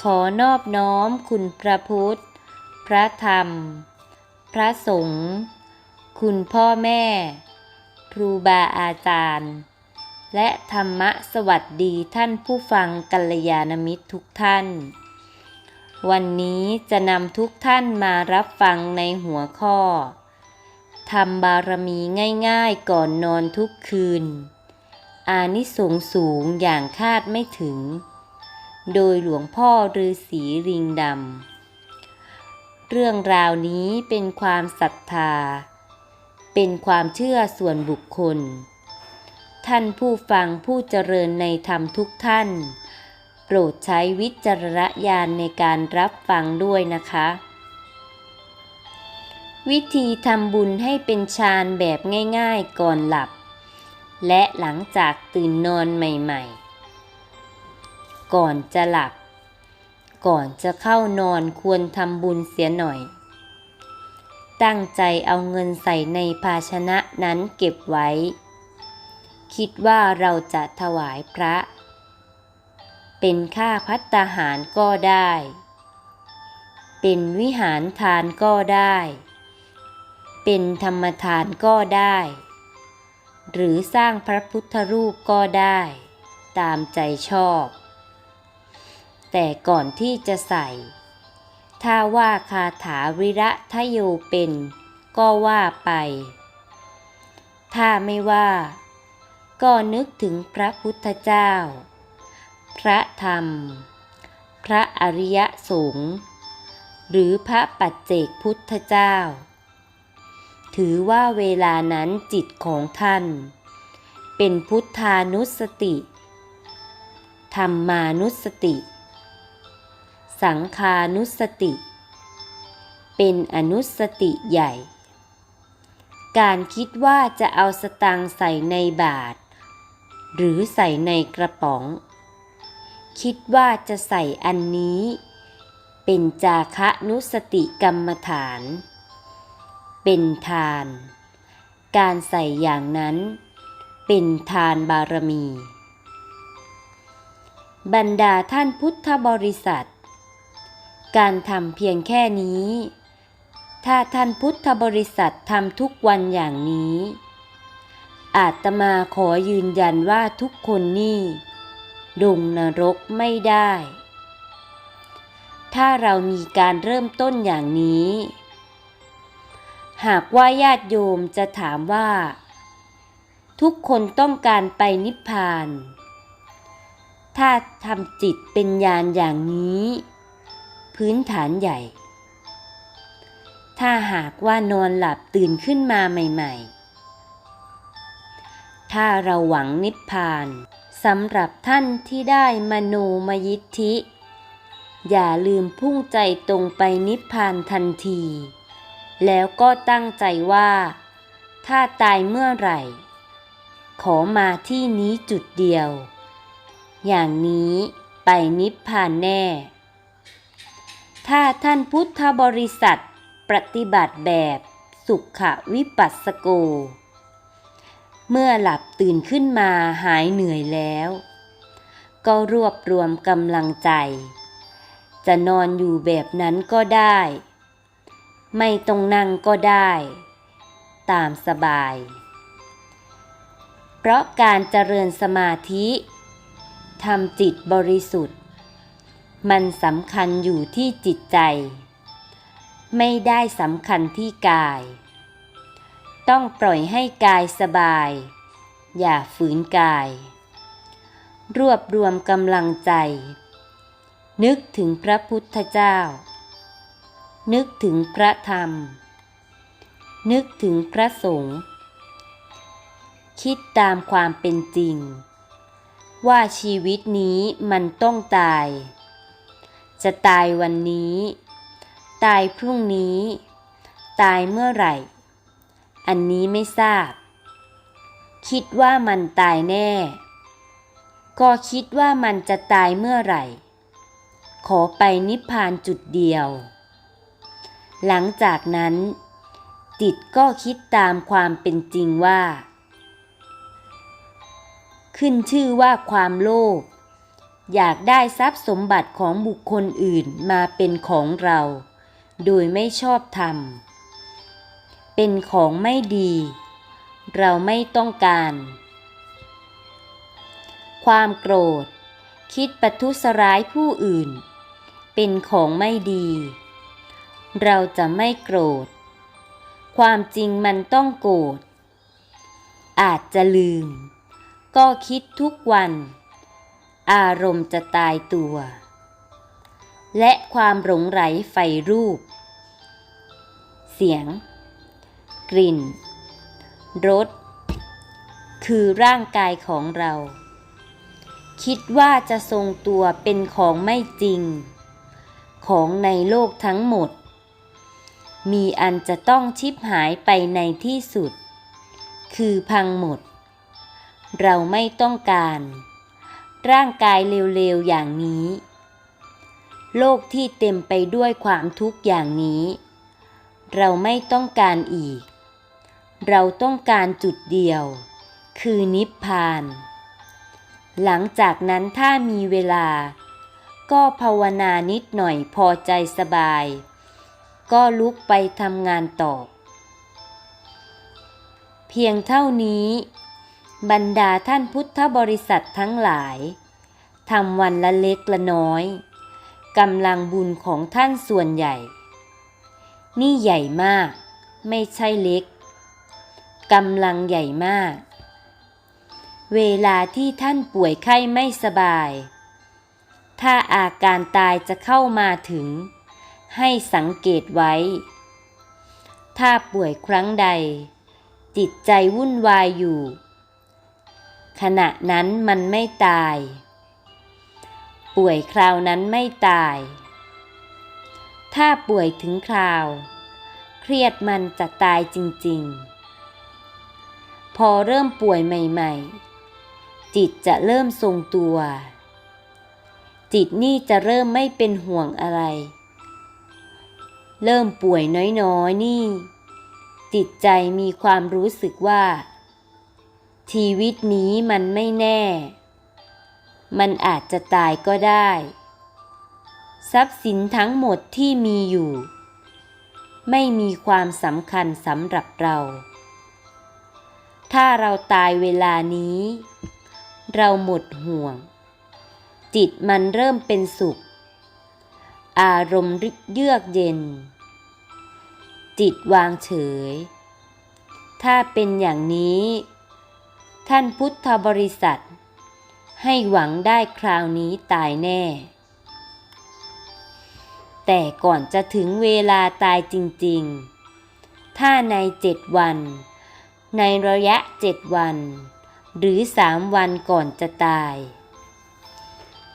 ขอนอบน้อมคุณพระพุทธ พระธรรม พระสงฆ์คุณพ่อแม่ ครูบาอาจารย์ และธรรมะสวัสดีท่านผู้ฟังกัลยาณมิตรทุกท่าน วันนี้จะนำทุกท่านมารับฟังในหัวข้อทำบารมีง่ายๆก่อนนอนทุกคืน อานิสงส์สูงอย่างคาดไม่ถึง โดยหลวงพ่อฤาษีริงดำ เรื่องราวนี้เป็นความศรัทธา เป็นความเชื่อส่วนบุคคล ท่านผู้ฟังผู้เจริญในธรรมทุกท่าน โปรดใช้วิจารณญาณในการรับฟังด้วยนะคะ วิธีทำบุญให้เป็นฌานแบบง่ายๆก่อนหลับ และหลังจากตื่นนอนใหม่ๆ ก่อนจะหลับ ก่อนจะเข้านอนควรทำบุญเสียหน่อย ตั้งใจเอาเงินใส่ในภาชนะนั้นเก็บไว้ คิดว่าเราจะถวายพระ เป็นค่าพัตาหารก็ได้ เป็นวิหารทานก็ได้ เป็นธรรมทานก็ได้ หรือสร้างพระพุทธรูปก็ได้ตามใจชอบ แต่ก่อนที่จะใส่ ถ้าว่าคาถาวิระทะโยเป็น ก็ว่าไป ถ้าไม่ว่า ก็นึกถึงพระพุทธเจ้า พระธรรม พระอริยสงฆ์หรือพระปัจเจกพุทธเจ้า ถือว่าเวลานั้นจิตของท่าน เป็นพุทธานุสติธรรมานุสติ สังคานุสติ เป็นอนุสติใหญ่ การคิดว่าจะเอาสตางค์ใส่ในบาท หรือใส่ในกระป๋อง คิดว่าจะใส่อันนี้ เป็นจาคะนุสติกรรมฐาน เป็นทาน การใส่อย่างนั้น เป็นทานบารมีบรรดาท่านพุทธบริษัท การทำเพียงแค่นี้ ถ้าท่านพุทธบริษัททำทุกวันอย่างนี้ อาตมาขอยืนยันว่าทุกคนนี่ลงนรกไม่ได้ ถ้าเรามีการเริ่มต้นอย่างนี้ หากว่าญาติโยมจะถามว่า ทุกคนต้องการไปนิพพาน ถ้าทำจิตเป็นญาณอย่างนี้ พื้นฐานใหญ่ ถ้าหากว่านอนหลับตื่นขึ้นมาใหม่ ๆ ถ้าเราหวังนิพพานสำหรับท่านที่ได้มโนมยิทธิ อย่าลืมพุ่งใจตรงไปนิพพานทันที แล้วก็ตั้งใจว่า ถ้าตายเมื่อไหร่ ขอมาที่นี้จุดเดียว อย่างนี้ไปนิพพานแน่ ถ้าท่านพุทธบริษัทปฏิบัติแบบสุขวิปัสสโก เมื่อหลับตื่นขึ้นมาหายเหนื่อยแล้ว ก็รวบรวมกำลังใจ จะนอนอยู่แบบนั้นก็ได้ ไม่ต้องนั่งก็ได้ ตามสบาย เพราะการเจริญสมาธิทำจิตบริสุทธิ์ มันสำคัญอยู่ที่จิตใจ ไม่ได้สำคัญที่กาย ต้องปล่อยให้กายสบาย อย่าฝืนกาย รวบรวมกำลังใจ นึกถึงพระพุทธเจ้า นึกถึงพระธรรม นึกถึงพระสงฆ์คิดตามความเป็นจริง ว่าชีวิตนี้มันต้องตาย จะตายวันนี้ ตายพรุ่งนี้ ตายเมื่อไหร่ อันนี้ไม่ทราบ คิดว่ามันตายแน่ ก็คิดว่ามันจะตายเมื่อไหร่ ขอไปนิพพานจุดเดียว หลังจากนั้น จิตก็คิดตามความเป็นจริงว่า ขึ้นชื่อว่าความโลภ อยากได้ทรัพย์สมบัติของบุคคลอื่นมาเป็นของเรา โดยไม่ชอบธรรม เป็นของไม่ดี เราไม่ต้องการ ความโกรธ คิดประทุษร้ายผู้อื่น เป็นของไม่ดี เราจะไม่โกรธ ความจริงมันต้องโกรธ อาจจะลืม ก็คิดทุกวัน อารมณ์จะตายตัว และความหลงไหลใฝ่รูป เสียง กลิ่น รส คือร่างกายของเรา คิดว่าจะทรงตัวเป็นของไม่จริง ของในโลกทั้งหมด มีอันจะต้องชิบหายไปในที่สุด คือพังหมด เราไม่ต้องการ ร่างกายเร็วๆอย่างนี้ โลกที่เต็มไปด้วยความทุกข์อย่างนี้ เราไม่ต้องการอีก เราต้องการจุดเดียว คือนิพพาน หลังจากนั้นถ้ามีเวลา ก็ภาวนานิดหน่อยพอใจสบาย ก็ลุกไปทำงานต่อ เพียงเท่านี้ บรรดาท่านพุทธบริษัททั้งหลายทำวันละเล็กละน้อยกำลังบุญของท่านส่วนใหญ่ นี่ใหญ่มาก ไม่ใช่เล็กกำลังใหญ่มาก เวลาที่ท่านป่วยไข้ไม่สบาย ถ้าอาการตายจะเข้ามาถึง ให้สังเกตไว้ ถ้าป่วยครั้งใด จิตใจวุ่นวายอยู่ ขณะนั้นมันไม่ตาย ป่วยคราวนั้นไม่ตาย ถ้าป่วยถึงคราว เครียดมันจะตายจริง ๆ พอเริ่มป่วยใหม่ ๆ จิตจะเริ่มทรงตัว จิตนี่จะเริ่มไม่เป็นห่วงอะไร เริ่มป่วยน้อย ๆ นี่ จิตใจมีความรู้สึกว่า ชีวิตนี้มันไม่แน่ มันอาจจะตายก็ได้ ทรัพย์สินทั้งหมดที่มีอยู่ ไม่มีความสำคัญสำหรับเรา ถ้าเราตายเวลานี้ เราหมดห่วง จิตมันเริ่มเป็นสุข อารมณ์เยือกเย็น จิตวางเฉย ถ้าเป็นอย่างนี้ ท่านพุทธบริษัท ให้หวังได้คราวนี้ตายแน่ แต่ก่อนจะถึงเวลาตายจริงๆ ถ้าในเจ็ดวัน ในระยะเจ็ดวัน หรือสามวันก่อนจะตาย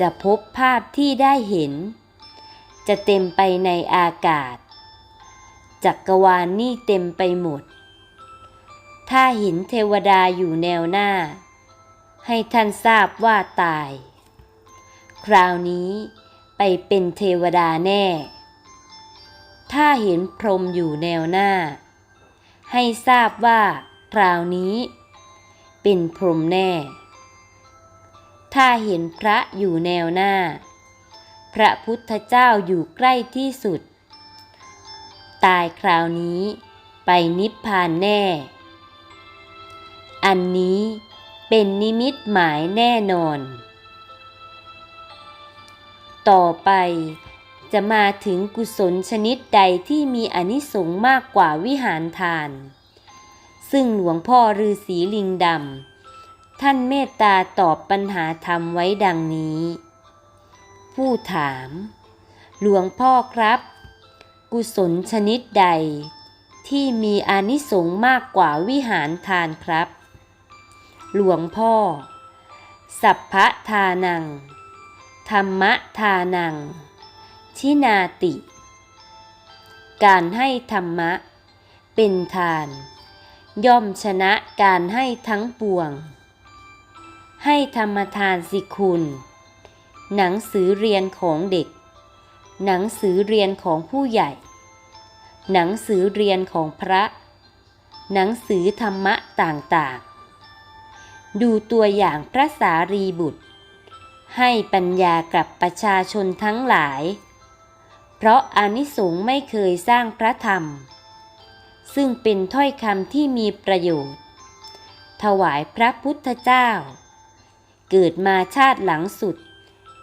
จะพบภาพที่ได้เห็น จะเต็มไปในอากาศ จักรวาลนนี่เต็มไปหมด ถ้าเห็นเทวดาอยู่แนวหน้า ให้ท่านทราบว่าตาย คราวนี้ไปเป็นเทวดาแน่ ถ้าเห็นพรหมอยู่แนวหน้า ให้ทราบว่าคราวนี้ เป็นพรหมแน่ ถ้าเห็นพระอยู่แนวหน้า พระพุทธเจ้าอยู่ใกล้ที่สุด ตายคราวนี้ไปนิพพานแน่ อันนี้เป็นนิมิตหมายแน่นอน ต่อไปจะมาถึงกุศลชนิดใดที่มีอนิสงส์มากกว่าวิหารทาน ซึ่งหลวงพ่อฤาษีลิงดำท่านเมตตาตอบปัญหาธรรมไว้ดังนี้ ผู้ถาม หลวงพ่อครับ กุศลชนิดใดที่มีอนิสงส์มากกว่าวิหารทานครับ หลวงพ่อ สัพพะทานัง ธรรมทานัง ชินาติ การให้ธรรมะ เป็นทาน ย่อมชนะการให้ทั้งปวง ให้ธรรมทานสิคุณ หนังสือเรียนของเด็ก หนังสือเรียนของผู้ใหญ่ หนังสือเรียนของพระ หนังสือธรรมะต่างๆ ดูตัวอย่างพระสารีบุตร ให้ปัญญากับประชาชนทั้งหลาย เพราะอานิสงส์ไม่เคยสร้างพระธรรม ซึ่งเป็นถ้อยคำที่มีประโยชน์ ถวายพระพุทธเจ้า เกิดมาชาติหลังสุด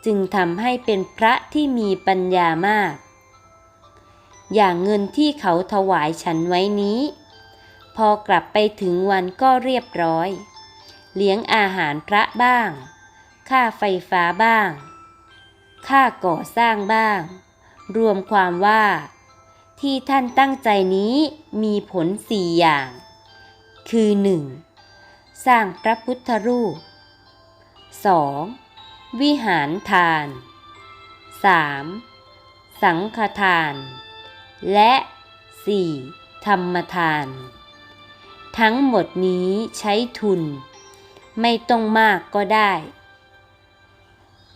จึงทำให้เป็นพระที่มีปัญญามาก อย่างเงินที่เขาถวายฉันไว้นี้ พอกลับไปถึงวันก็เรียบร้อย เลี้ยงอาหารพระบ้าง ค่าไฟฟ้าบ้าง ค่าก่อสร้างบ้าง รวมความว่า ที่ท่านตั้งใจนี้มีผลสี่อย่าง คือ 1. สร้างพระพุทธรูป 2. วิหารทาน 3. สังฆทาน และ 4. ธรรมทาน ทั้งหมดนี้ใช้ทุน ไม่ต้องมากก็ได้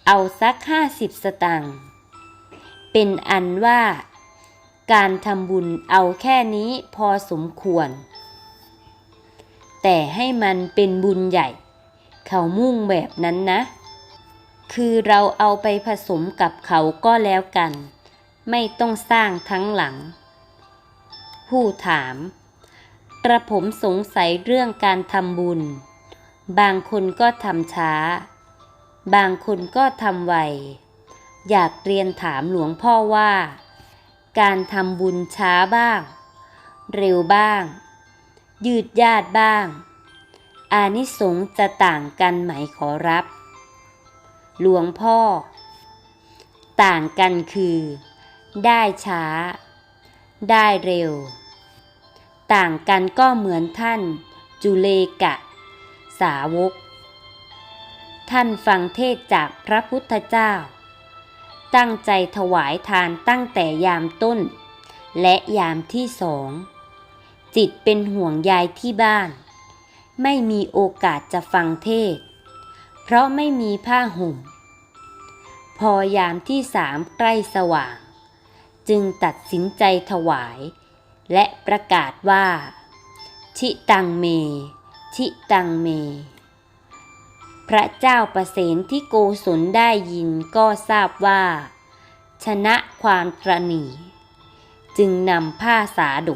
เอาสักห้าสิบสตังค์ เป็นอันว่าการทำบุญเอาแค่นี้พอสมควร แต่ให้มันเป็นบุญใหญ่ เขามุ่งแบบนั้นนะ คือเราเอาไปผสมกับเขาก็แล้วกัน ไม่ต้องสร้างทั้งหลัง ผู้ถาม กระผมสงสัยเรื่องการทำบุญ บางคนก็ทำช้า บางคนก็ทำไว อยากเรียนถามหลวงพ่อว่า การทำบุญช้าบ้าง เร็วบ้าง ยืดยาดบ้าง อานิสงส์จะต่างกันไหมขอรับ หลวงพ่อ ต่างกันคือ ได้ช้า ได้เร็ว ต่างกันก็เหมือนท่าน จุเลกะ สาวก ท่านฟังเทศจากพระพุทธเจ้า ตั้งใจถวายทานตั้งแต่ยามต้น และยามที่สอง จิตเป็นห่วงยายที่บ้าน ไม่มีโอกาสจะฟังเทศ เพราะไม่มีผ้าห่ม พอยามที่สามใกล้สว่าง จึงตัดสินใจถวาย และประกาศว่า ชิตังเม ชิตังเม พระเจ้าประเสนที่โกศลได้ยินก็ทราบว่า ชนะความตรณีจึงนำผ้าสาดุ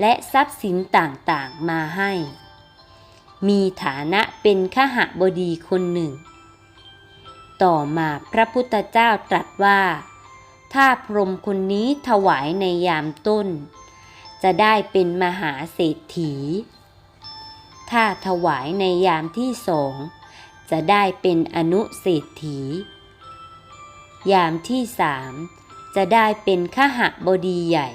และทรัพย์สินต่างๆมาให้ มีฐานะเป็นขหบดีคนหนึ่ง ต่อมาพระพุทธเจ้าตรัสว่า ถ้าพรมคนนี้ถวายในยามต้น จะได้เป็นมหาเศรษฐี ถ้าถวายในยามที่สองจะได้เป็นอนุเศรษฐี ยามที่สามจะได้เป็นขหบดีใหญ่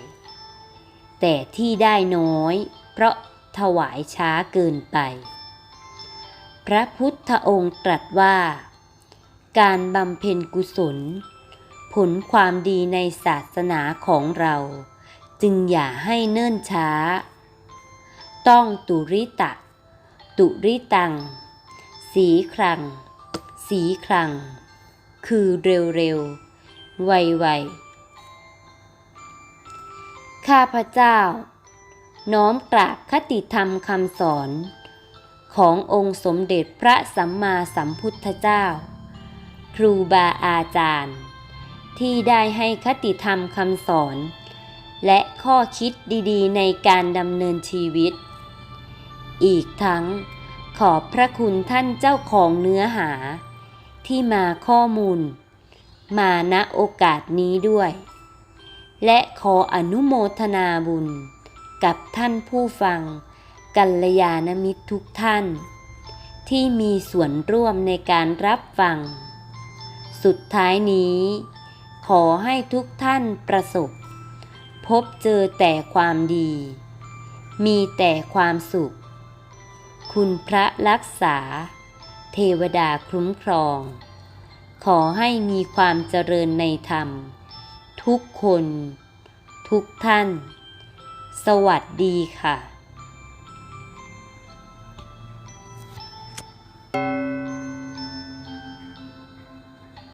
แต่ที่ได้น้อย เพราะถวายช้าเกินไป พระพุทธองค์ตรัสว่า การบำเพ็ญกุศล ผลความดีในศาสนาของเรา จึงอย่าให้เนิ่นช้า ต้องตุริตะ ตุริตัง สีครัง สีครัง คือเร็วเร็วไวไวข้าพเจ้า น้อมกราบคติธรรมคำสอน ขององค์สมเด็จพระสัมมาสัมพุทธเจ้า ครูบาอาจารย์ ที่ได้ให้คติธรรมคำสอน และข้อคิดดีๆ ในการดำเนินชีวิต อีกทั้งขอบพระคุณท่านเจ้าของเนื้อหา ที่มาข้อมูล มาณโอกาสนี้ด้วย และขออนุโมทนาบุญ กับท่านผู้ฟัง กัลยาณมิตรทุกท่าน ที่มีส่วนร่วมในการรับฟัง สุดท้ายนี้ ขอให้ทุกท่านประสบ พบเจอแต่ความดี มีแต่ความสุข คุณพระรักษา เทวดาคุ้มครอง ขอให้มีความเจริญในธรรม ทุกคน ทุกท่าน สวัสดีค่ะ